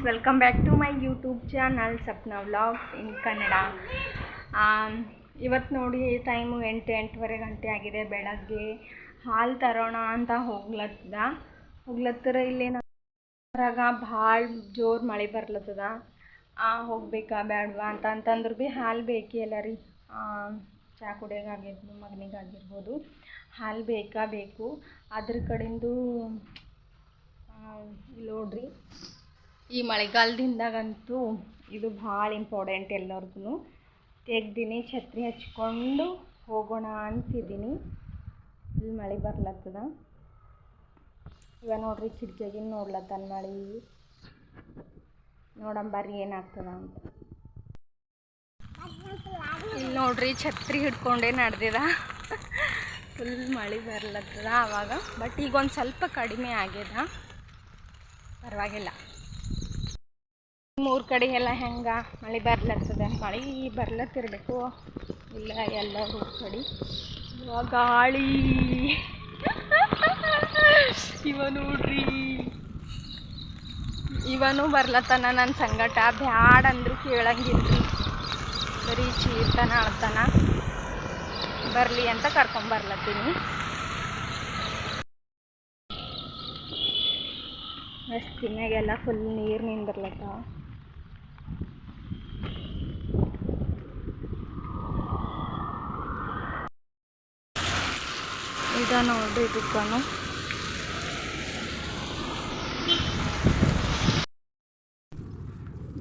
Friends welcome back to my YouTube channel Sapna vlogs in Kannada ಇವತ್ತು ನೋಡಿ time ಎಂಟು, ಎಂಟೂವರೆ ಗಂಟೆ ಆಗಿದೆ, ಬೆಳಗ್ಗೆ ಹಾಲು ತರೋಣ ಅಂತ ಹೋಗ್ಲತ್ತದ. ಹೋಗ್ಲತ್ತರ ಇಲ್ಲಿ ಹೊರಗ ಭಾಳ ಜೋರು ಮಳೆ ಬರ್ಲತ್ತದ. ಹೋಗ್ಬೇಕಾ ಬೇಡವಾ ಅಂತ ಅಂತಂದ್ರೆ ಭೀ ಹಾಲು ಬೇಕೇ ಎಲ್ಲ ರೀ. ಚಾ ಕುಡಿಯೋಗಾಗಿರ್ಬೋದು ಮಗನಿಗಾಗಿರ್ಬೋದು, ಹಾಲು ಬೇಕಾ ಬೇಕು. ಅದ್ರ ಕಡೆಂದು ನೋಡಿರಿ ನೋಡ್ರಿ ಈ ಮಳೆಗಾಲದಿಂದಾಗಂತೂ ಇದು ಭಾಳ ಇಂಪಾರ್ಟೆಂಟ್ ಎಲ್ಲರಿಗೂ ತೆಗ್ದೀನಿ ಛತ್ರಿ ಹಚ್ಕೊಂಡು ಹೋಗೋಣ ಅಂತಿದ್ದೀನಿ ಇಲ್ಲಿ ಮಳೆ ಬರ್ಲತ್ತದ. ಇವಾಗ ನೋಡ್ರಿ ಕಿಟಕಿಯಾಗಿ ನೋಡ್ಲತ್ತಾನ ಮಳೆ. ನೋಡಂಬರ್ರಿ ಏನಾಗ್ತದ ಅಂತ. ಇಲ್ಲಿ ನೋಡ್ರಿ ಛತ್ರಿ ಹಿಡ್ಕೊಂಡೇ ನಡೆದಿದ. ಫುಲ್ ಮಳೆ ಬರ್ಲತ್ತದ ಆವಾಗ. ಬಟ್ ಈಗ ಒಂದು ಸ್ವಲ್ಪ ಕಡಿಮೆ ಆಗ್ಯದ. ಪರವಾಗಿಲ್ಲ. ಮೂರು ಕಡೆ ಎಲ್ಲ ಹೆಂಗೆ ಮಳೆ ಬರ್ಲತ್ತದ ಮಳೆ ಬರ್ಲತ್ತಿರಬೇಕು. ಇಲ್ಲ ಎಲ್ಲ ಊರ್ ಕಡೆ. ಇವಾಗ ಗಾಳಿ. ಇವ ನೋಡ್ರಿ. ಇವನು ಬರ್ಲತ್ತನ ನನ್ನ ಸಂಗಟ. ಬ್ಯಾಡ ಅಂದ್ರು ಕೇಳಂಗಿಲ್ರಿ. ಬರೀ ಚೀರ್ತಾನ, ಅಳ್ತಾನ. ಬರಲಿ ಅಂತ ಕರ್ಕೊಂಬರ್ಲತ್ತೀನಿ ರಸ್ತಿನಾಗೆಲ್ಲ ಫುಲ್ ನೀರು ನಿಂದಿರ್ಲತ್ತಾವ ಇದ ನೋಡ್ರಿ ದುಕಾನು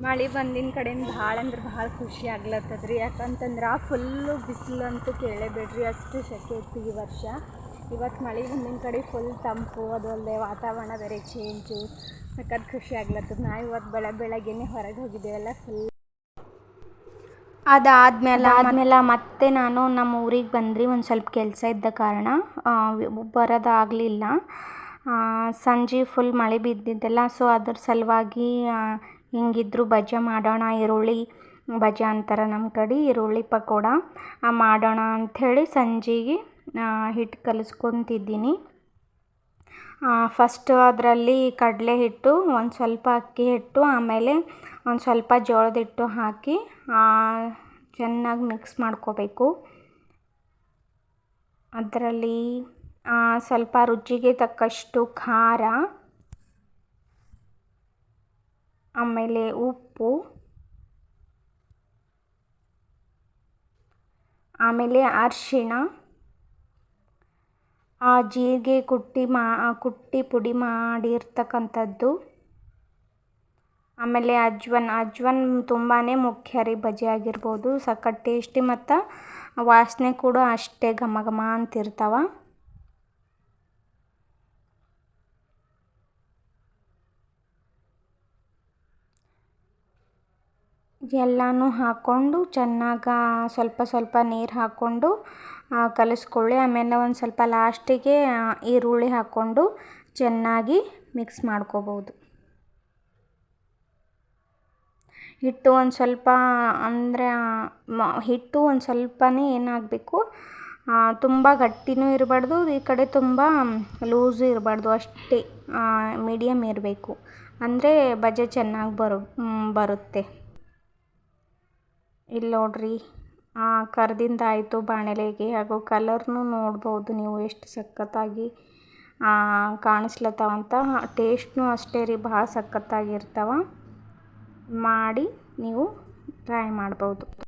ಮಳೆ ಬಂದಿನ ಕಡೆಯಿಂದ ಭಾಳ ಅಂದ್ರೆ ಭಾಳ ಖುಷಿ ಆಗ್ಲತ್ತದ್ರಿ. ಯಾಕಂತಂದ್ರೆ ಯಾಕಂತಂದ್ರೆ ಫುಲ್ಲು ಬಿಸಿಲು ಅಂತೂ ಕೇಳೇಬೇಡ್ರಿ, ಅಷ್ಟು ಶೆಕೆ ಇತ್ತು ಈ ವರ್ಷ. ಇವತ್ತು ಮಳೆ ಬಂದಿನ ಕಡೆ ಫುಲ್ ತಂಪು, ಅದು ಅಲ್ಲದೆ ವಾತಾವರಣ ಬೇರೆ ಚೇಂಜು ಸಖತ್ ಖುಷಿ ಆಗ್ಲತ್ತದ. ನಾ ಇವತ್ತು ಬೆಳ ಬೆಳಗ್ಗೆನೆ ಹೊರಗೆ ಹೋಗಿದ್ದೆವಲ್ಲ ಫುಲ್ ಅದಾದ್ಮೇಲೆ ಆದ್ಮೇಲೆ ಮತ್ತೆ ನಾನು ನಮ್ಮ ಊರಿಗೆ ಬಂದ್ರಿ ಒಂದು ಸ್ವಲ್ಪ ಕೆಲಸ ಇದ್ದ ಕಾರಣ ಬರೋದಾಗಲಿಲ್ಲ. ಸಂಜೆ ಫುಲ್ ಮಳೆ ಬಿದ್ದಿದ್ದೆಲ್ಲ ಸೊ ಅದ್ರ ಸಲುವಾಗಿ ಹಿಂಗಿದ್ರು ಬಜ್ಜಿ ಮಾಡೋಣ, ಈರುಳ್ಳಿ ಬಜ್ಜಿ ಅಂತಾರೆ ನಮ್ಮ ಕಡೆ, ಈರುಳ್ಳಿ ಪಕೋಡ ಮಾಡೋಣ ಅಂಥೇಳಿ ಸಂಜೆಗೆ ಹಿಟ್ಟು ಕಲಿಸ್ಕೊತಿದ್ದೀನಿ. ಫಸ್ಟ್ ಅದರಲ್ಲಿ ಕಡಲೆ ಹಿಟ್ಟು, ಒಂದು ಸ್ವಲ್ಪ ಅಕ್ಕಿ ಹಿಟ್ಟು, ಆಮೇಲೆ ಒಂದು ಸ್ವಲ್ಪ ಜೋಳದ ಹಿಟ್ಟು ಹಾಕಿ ಚೆನ್ನಾಗಿ ಮಿಕ್ಸ್ ಮಾಡ್ಕೋಬೇಕು. ಅದರಲ್ಲಿ ಸ್ವಲ್ಪ ರುಚಿಗೆ ತಕ್ಕಷ್ಟು ಖಾರ, ಆಮೇಲೆ ಉಪ್ಪು, ಆಮೇಲೆ ಅರಿಶಿಣ. ಜೀರಿಗೆ ಕುಟ್ಟಿ ಮಾ ಕುಟ್ಟಿ ಪುಡಿ ಮಾಡಿರ್ತಕ್ಕಂಥದ್ದು. ಆಮೇಲೆ ಅಜ್ವನ್ ಅಜ್ವನ್ ತುಂಬಾ ಮುಖ್ಯ ರೀ ಬಜಿ ಆಗಿರ್ಬೋದು, ಸಖತ್ ಟೇಸ್ಟಿ ಮತ್ತು ವಾಸನೆ ಕೂಡ ಅಷ್ಟೇ ಘಮ ಘಮ ಅಂತಿರ್ತಾವ. ಎಲ್ಲನೂ ಹಾಕ್ಕೊಂಡು ಚೆನ್ನಾಗಿ ಸ್ವಲ್ಪ ಸ್ವಲ್ಪ ನೀರು ಹಾಕ್ಕೊಂಡು ಕಲಿಸ್ಕೊಳ್ಳಿ. ಆಮೇಲೆ ಒಂದು ಸ್ವಲ್ಪ ಲಾಸ್ಟಿಗೆ ಈರುಳ್ಳಿ ಹಾಕ್ಕೊಂಡು ಚೆನ್ನಾಗಿ ಮಿಕ್ಸ್ ಮಾಡ್ಕೋಬೋದು. ಹಿಟ್ಟು ಒಂದು ಸ್ವಲ್ಪ, ಅಂದರೆ ಹಿಟ್ಟು ಒಂದು ಸ್ವಲ್ಪನೇ ಏನಾಗಬೇಕು ತುಂಬ ಗಟ್ಟಿನೂ ಇರಬಾರ್ದು, ಈ ಕಡೆ ತುಂಬ ಲೂಸು ಇರಬಾರ್ದು, ಅಷ್ಟೇ ಮೀಡಿಯಮ್ ಇರಬೇಕು. ಅಂದರೆ ಬಜೆ ಚೆನ್ನಾಗಿ ಬರು ಬರುತ್ತೆ. ಇಲ್ಲಿ ನೋಡ್ರಿ ಕರ್ದಿಂದಾಯಿತು ಬಾಣಲೆಗೆ. ಹಾಗೂ ಕಲರ್ನು ನೋಡ್ಬೋದು ನೀವು ಎಷ್ಟು ಸಖತ್ತಾಗಿ ಕಾಣಿಸ್ಲತ್ತಾವಂತ ಟೇಸ್ಟ್ನು ಅಷ್ಟೇ ರೀ, ಭಾಳ ಸಖತ್ತಾಗಿರ್ತಾವ. ಮಾಡಿ ನೀವು ಟ್ರೈ ಮಾಡ್ಬೋದು.